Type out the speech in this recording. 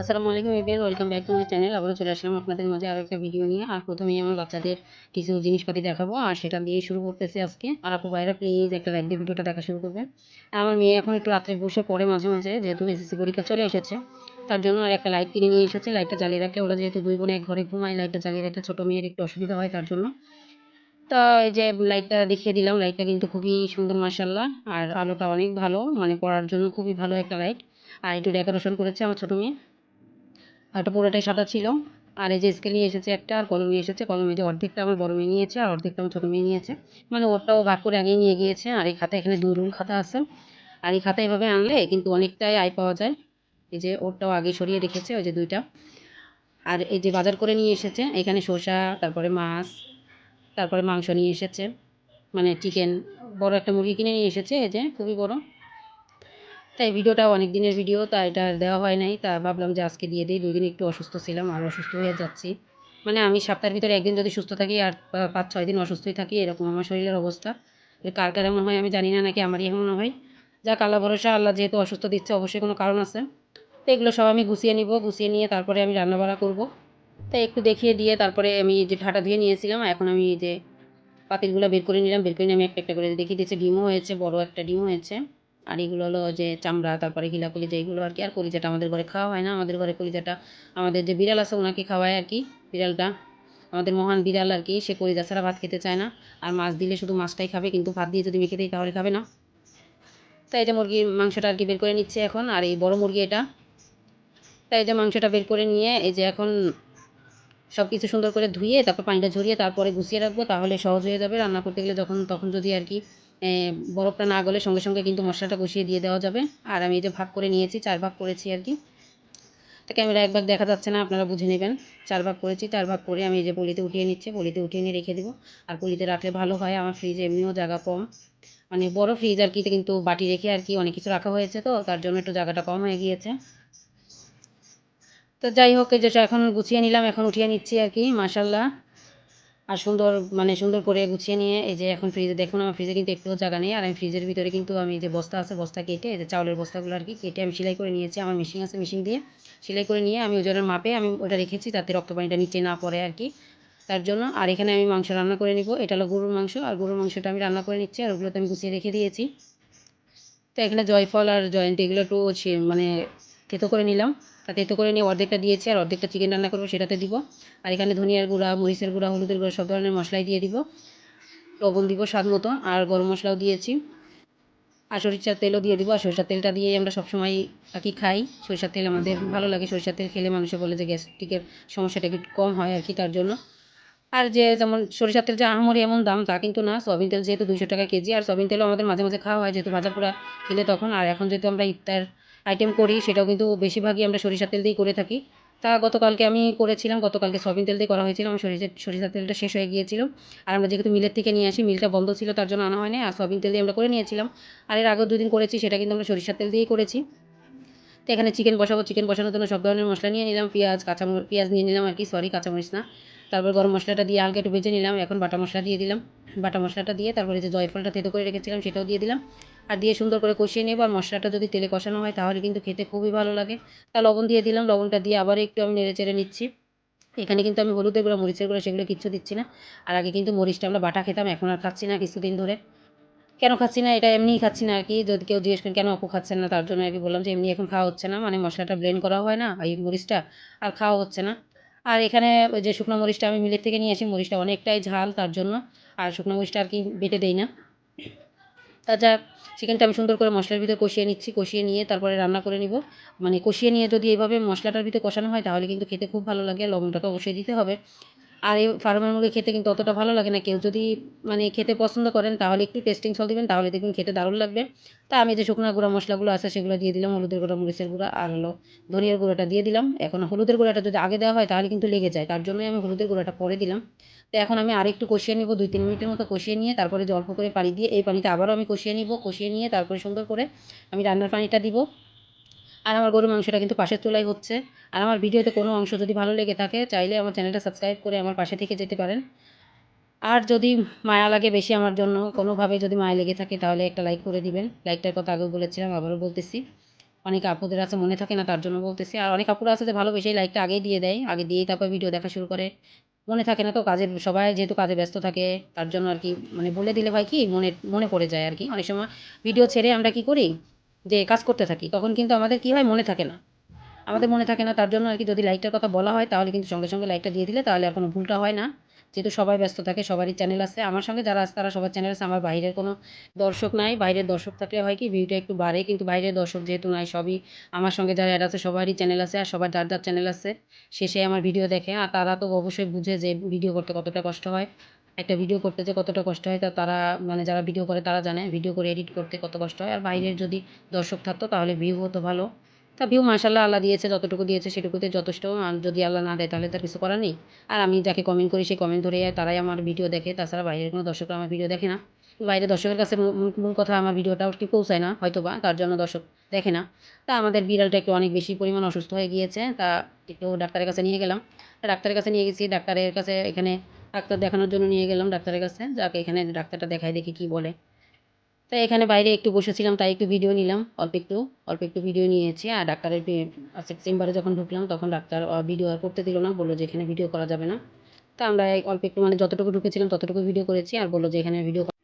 আসসালামু আলাইকুম everyone, welcome back to my channel. আবারও চলে আসলাম আপনাদের মাঝে আরও একটা ভিডিও নিয়ে। আর প্রথমেই আমার বাচ্চাদের কিছু জিনিসপাতি দেখাবো, আর সেটা দিয়ে শুরু করতেছি আজকে। আর আপু ভাইরা প্লিজ একটা লাইক দিয়ে ভিডিওটা দেখা শুরু করবেন। আমার মেয়ে এখন একটু রাত্রে বসে পড়ে মাঝে মাঝে, যেহেতু এসএসসি পরীক্ষা চলে এসেছে, তার জন্য আর একটা লাইট কিনে নিয়ে এসেছে। লাইটটা জ্বালিয়ে রাখলে ওরা যেহেতু দুই বোনে এক ঘরে ঘুমায় লাইটটা জ্বালিয়ে রাখলে ছোটো মেয়ের একটু অসুবিধা হয় তার জন্য। তো এই যে লাইটটা দেখিয়ে দিলাম। লাইটটা কিন্তু খুবই সুন্দর মার্শাল্লাহ আর আলোটা অনেক ভালো। মানে পড়ার জন্য খুবই ভালো একটা লাইট আর একটু ডেকোরেশন করেছে আমার ছোটো মেয়ে। এটা পুরোটাই সাদা ছিল। আর এই যে স্কেল নিয়ে এসেছে একটা, আর কলম নিয়ে এসেছে। কলম যে অর্ধেকটা আমার বড় মেয়ে নিয়েছে, আর অর্ধেকটা আমার ছোটো মেয়ে নিয়েছে। মানে ওরটাও ভাগ করে আগেই নিয়ে গিয়েছে। আর এই খাতা এখানে দুই রুল খাতা আছে। আর এই খাতা এভাবে আনলে কিন্তু অনেকটাই আয় পাওয়া যায়। এই যে ওরটাও আগে সরিয়ে রেখেছে, ওই যে দুইটা। আর এই যে বাজার করে নিয়ে এসেছে, এখানে শসা, তারপরে মাছ, তারপরে মাংস নিয়ে এসেছে। মানে চিকেন বড় একটা মুরগি কিনে নিয়ে এসেছে, এই যে খুবই বড়। তাই ভিডিওটা অনেক দিনের ভিডিও তা এটা দেওয়া হয় নাই। তা ভাবলাম যে আজকে দিয়ে দিই দুই দিন একটু অসুস্থ ছিলাম, আর অসুস্থ হয়ে যাচ্ছি। মানে আমি সপ্তাহের ভিতরে একদিন যদি সুস্থ থাকি আর পাঁচ, ছয় দিন অসুস্থই থাকি, এরকম আমার শরীরের অবস্থা। কার কার এমন হয় আমি জানি না, নাকি আমারই এমন হয়। যাক, আল্লাহ ভরসা, আল্লাহ যেহেতু অসুস্থ দিচ্ছে, অবশ্যই কোনো কারণ আছে। তো এগুলো সব আমি গুছিয়ে নিব, গুছিয়ে নিয়ে তারপরে আমি রান্নাবাড়া করব। তাই একটু দেখিয়ে দিয়ে তারপরে আমি যে ঠাটা ধুয়ে নিয়েছিলাম, এখন আমি যে পাতিলগুলো বের করে নিলাম, বের করে নিয়ে আমি একটা একটা করে দেখিয়ে দিয়েছি ডিমও হয়েছে, বড় একটা ডিম হয়েছে। আর এগুলো হলো যে চামড়া, তারপরে ঘিলা কলিজা এগুলো আর কি, আর কলিজাটা আমাদের ঘরে খাওয়া হয় না। আমাদের ঘরে কলিজাটা, আমাদের যে বিড়াল আছে ওনাকে খাওয়ায় আর কি, বিড়ালটা। আমাদের মহান বিড়াল আর কি, সে কলিজা ছাড়া ভাত খেতে চায় না। আর মাছ দিলে শুধু মাছটাই খাবে, কিন্তু ভাত দিয়ে যদি মেখে দিই তাহলে খাবে না। তাই যে মুরগির মাংসটা আর কি বের করে নিচ্ছে এখন, আর এই বড় মুরগি এটা। তাই যে মাংসটা বের করে নিয়ে, এই যে এখন সব কিছু সুন্দর করে ধুয়ে, তারপর পানিটা ঝরিয়ে তারপরে গুছিয়ে রাখব, তাহলে সহজ হয়ে যাবে রান্না করতে গেলে। যখন, তখন যদি আর কি বরফটা না গলে সঙ্গে সঙ্গে কিন্তু মশলাটা কষিয়ে দিয়ে দেওয়া যাবে। আর আমি যে ভাগ করে নিয়েছি, চার ভাগ করেছি আর কি। তো ক্যামেরা এক ভাগ দেখা যাচ্ছে না, আপনারা বুঝে নেবেন। চার ভাগ করেছি, চার ভাগ করে আমি এই যে পলিতে উঠিয়ে নিচ্ছি, পলিতে উঠিয়ে নিয়ে রেখে দেবো। আর পলিতে রাখলে ভালো হয়, আমার ফ্রিজে এমনিও জায়গা কম। মানে বড় ফ্রিজ আর কি কিন্তু বাটি রেখে আর কি অনেক কিছু রাখা হয়েছে তো, তার জন্য একটু জায়গাটা কম হয়ে গিয়েছে। তো যাই হোক, এই যে এখন গুছিয়ে নিলাম, এখন উঠিয়ে নিচ্ছি আর কি মাসাল্লাহ আর সুন্দর মানে সুন্দর করে গুছিয়ে নিয়ে, এই যে এখন ফ্রিজে দেখুন, আমার ফ্রিজে কিন্তু একটুও জায়গা নেই। আর আমি ফ্রিজের ভিতরে কিন্তু আমি যে বস্তা আছে, বস্তা কেটে, এই যে চাউলের বস্তাগুলো আর কি কেটে আমি সেলাই করে নিয়েছি। আমার মেশিন আছে মেশিন দিয়ে সেলাই করে নিয়ে আমি ওজনের মাপে আমি ওটা রেখেছি যাতে রক্ত পানিটা নিচে না পড়ে আর কি। তার জন্য, আর এখানে আমি মাংস রান্না করে নিব। এটা হলো গরুর মাংস, আর গরুর মাংসটা আমি রান্না করে নিচ্ছি, আর ওগুলোতে আমি গুছিয়ে রেখে দিয়েছি। তো এখানে জয়ফল আর জয়ন্ত, এগুলো একটু মানে থেতো করে নিলাম। তা থেতো করে নিয়ে অর্ধেকটা দিয়েছি আর অর্ধেকটা চিকেন রান্না করব, সেটাতে দিব। আর এখানে ধনিয়ার গুঁড়া, মরিচের গুঁড়া, হলুদের গুঁড়া, সব ধরনের মশলাই দিয়ে দিব। লবণ দিব স্বাদ মতো, আর গরম মশলাও দিয়েছি। আর সরিষার তেলও দিয়ে দিব। আর সরিষার তেলটা দিয়েই আমরা সবসময় আর কি খাই। সরিষার তেল আমাদের ভালো লাগে। সরিষার তেল খেলে মানুষে বলে যে গ্যাস্ট্রিকের সমস্যাটা একটু কম হয় আর কি তার জন্য। আর যে যেমন সরিষার তেল যে আহামরি এমন দাম, তা কিন্তু না। সয়াবিন তেল যেহেতু দুশো টাকা কেজি, আর সয়াবিন তেলও আমাদের মাঝে মাঝে খাওয়া হয়। যেহেতু ভাজা পোড়া খেলে তখন। আর এখন যেহেতু আমরা ইফতার আইটেম করি, সেটাও কিন্তু বেশিরভাগই আমরা সরিষার তেল দিয়েই করে থাকি। তা গতকালকে আমি করেছিলাম, গতকালকে সয়াবিন তেল দিয়ে করা হয়েছিল আমার সরিষার সরিষার তেলটা শেষ হয়ে গিয়েছিল। আর আমরা যেহেতু মিলের থেকে নিয়ে আসি, মিলটা বন্ধ ছিল, তার জন্য আনা হয়নি, আর সয়াবিন তেল দিয়ে আমরা করে নিয়েছিলাম। আর এর আগেও দুদিন করেছি, সেটা কিন্তু আমরা সরিষার তেল দিয়েই করেছি। তো এখানে চিকেন বসাবো চিকেন বসানোর জন্য সব ধরনের মশলা নিয়ে নিলাম, পেঁয়াজ কাঁচামরিচ পেঁয়াজ নিয়ে নিলাম আর কি সরি কাঁচামরিচ না। তারপর গরম মশলাটা দিয়ে হালকা একটু ভেজে নিলাম, এখন বাটা মশলা দিয়ে দিলাম। বাটা মশলাটা দিয়ে তারপরে যে জয়ফলটা থেতো করে রেখেছিলাম, সেটাও দিয়ে দিলাম। আর দিয়ে সুন্দর করে কষিয়ে নেব। আর মশলাটা যদি তেলে কষানো হয়, তাহলে কিন্তু খেতে খুবই ভালো লাগে। তা লবণ দিয়ে দিলাম। লবণটা দিয়ে আবার একটু আমি নেড়ে চেড়ে নিচ্ছি। এখানে কিন্তু আমি হলুদের গুঁড়ো, মরিচের গুঁড়ো সেগুলো কিচ্ছু দিচ্ছি না। আর আগে কিন্তু মরিচটা আমরা বাটা খেতাম, এখন আর খাচ্ছি না কিছুদিন ধরে। কেন খাচ্ছি না? এটা এমনিই খাচ্ছি না আর কি। যদি কেউ জিজ্ঞেস করেন কেন আপু খাচ্ছেন না? তার জন্য আর কি বললাম যে, এমনি এখন খাওয়া হচ্ছে না। মানে মশলাটা ব্লেন্ড করা হয় না, এই মরিচটা, আর খাওয়া হচ্ছে না। আর এখানে যে শুকনো মরিচটা আমি মিলের থেকে নিয়ে আসি, মরিচটা অনেকটাই ঝাল তার জন্য। আর শুকনো মরিচটা আর কি বেটে দেই না। তা যাক চিকেনটা আমি সুন্দর করে মশলার ভিতরে কষিয়ে নিচ্ছি, কষিয়ে নিয়ে তারপরে রান্না করে নিব। মানে কষিয়ে নিয়ে যদি এইভাবে মশলাটার ভিতরে কষানো হয় তাহলে কিন্তু খেতে খুব ভালো লাগে, আর লবণটা তো অবশ্যই দিতে হবে। আর এই ফার্মের মুরগি খেতে কিন্তু অতটা ভালো লাগে না। কেউ যদি মানে খেতে পছন্দ করেন তাহলে একটু টেস্টিং সল দিবেন, তাহলে দেখবেন খেতে দারুণ লাগবে। তা আমি যে শুকনো গুঁড়া মশলাগুলো আছে সেগুলো দিয়ে দিলাম, হলুদের গুঁড়া, মরিচের গুঁড়া, আর হলো ধনিয়ার গুঁড়োটা দিয়ে দিলাম। এখন হলুদের গুঁড়াটা যদি আগে দেওয়া হয় তাহলে কিন্তু লেগে যায়, তার জন্যই আমি হলুদের গুঁড়াটা পরে দিলাম। তো এখন আমি আরেকটু কষিয়ে নিব, দুই, তিন মিনিটের মতো কষিয়ে নিয়ে তারপরে যে অল্প করে পানি দিয়ে এই পানিতে আবারও আমি কষিয়ে নিব, কষিয়ে নিয়ে তারপরে সুন্দর করে আমি রান্নার পানিটা দিব। আর আমার গরুর মাংসটা কিন্তু পাশের চুলাই হচ্ছে। আর আমার ভিডিওতে কোনো অংশ যদি ভালো লেগে থাকে, চাইলে আমার চ্যানেলটা সাবস্ক্রাইব করে আমার পাশে থেকে যেতে পারেন। আর যদি মায়া লাগে বেশি আমার জন্য, কোনোভাবে যদি মায়া লেগে থাকে, তাহলে একটা লাইক করে দিবেন। লাইকটার কথা আগেও বলেছিলাম, আবারও বলতেছি। অনেক আপুদের আছে, মনে থাকে না, তার জন্য বলতেছি। আর অনেক আপুরা আছে যে ভালোবেসেই লাইকটা আগেই দিয়ে দেয়। আগে দিয়েই তারপর ভিডিও দেখা শুরু করে। মনে থাকে না তো, কাজের সবাই যেহেতু কাজে ব্যস্ত থাকে, তার জন্য আর কি মানে বলে দিলে ভাই কি, মনে মনে পড়ে যায় আর কি। অনেক সময় ভিডিও ছেড়ে আমরা কি করি, যে কাজ করতে থাকি, তখন কিন্তু আমাদের কি হয়, মনে থাকে না। আমাদের মনে থাকে না, তার জন্য আর কি যদি লাইকটার কথা বলা হয়, তাহলে কিন্তু সঙ্গে সঙ্গে লাইকটা দিয়ে দিলে তাহলে আর কোনো ভুলটা হয় না। যেহেতু সবাই ব্যস্ত থাকে, সবারই চ্যানেল আছে। আমার সঙ্গে যারা আছে, তারা সবার চ্যানেল আছে। আমার বাইরের কোনো দর্শক নাই। বাইরের দর্শক থাকলে হয় কি, ভিউটা একটু বাড়ে। কিন্তু বাইরের দর্শক যেহেতু নাই, সবই আমার সঙ্গে যারা অ্যাড আছে, সবারই চ্যানেল আছে আর সবার যার যার চ্যানেল আছে শেষে আমার ভিডিও দেখে। আর তারা তো অবশ্যই বুঝে যে ভিডিও করতে কতটা কষ্ট হয়। একটা ভিডিও করতে যে কতটা কষ্ট হয়, তা তারা মানে যারা ভিডিও করে, তারা জানে। ভিডিও করে এডিট করতে কত কষ্ট হয়। আর বাইরের যদি দর্শক থাকতো, তাহলে ভিউ হতো ভালো। তা ভিউ মাশাল্লাহ আল্লাহ দিয়েছে, যতটুকু দিয়েছে সেটুকুতে যথেষ্ট। যদি আল্লাহ না দেয় তাহলে তার কিছু করার নেই। আর আমি যাকে কমেন্ট করি সেই কমেন্ট ধরে তারাই আমার ভিডিও দেখে। তাছাড়া বাইরের কোনো দর্শকরা আমার ভিডিও দেখে না। বাইরের দর্শকের কাছে মূল- কথা আমার ভিডিওটা কি পৌঁছায় না হয়তো বা তার জন্য দর্শক দেখে না। তা আমাদের বিড়ালটা একটু অনেক বেশি পরিমাণ অসুস্থ হয়ে গিয়েছে। তা একটু ডাক্তারের কাছে নিয়ে গেলাম। ডাক্তারের কাছে নিয়ে গেছি, ডাক্তারের কাছে এখানে ডাক্তার দেখানোর জন্য নিয়ে গেলাম ডাক্তারের কাছে। যাকে এখানে ডাক্তারটা দেখাই দেখি কী বলে। তাই এখানে বাইরে একটু বসেছিলাম, তাই একটু ভিডিও নিলাম, অল্প একটু অল্প একটু ভিডিও নিয়েছি। আর ডাক্তারের চেম্বারে যখন ঢুকলাম, তখন ডাক্তার ভিডিও আর করতে দিল না, বলল যে এখানে ভিডিও করা যাবে না। তা আমরা অল্প একটু মানে যতটুকু ঢুকেছিলাম, ততটুকু ভিডিও করেছি, আর বলল যে এখানে ভিডিও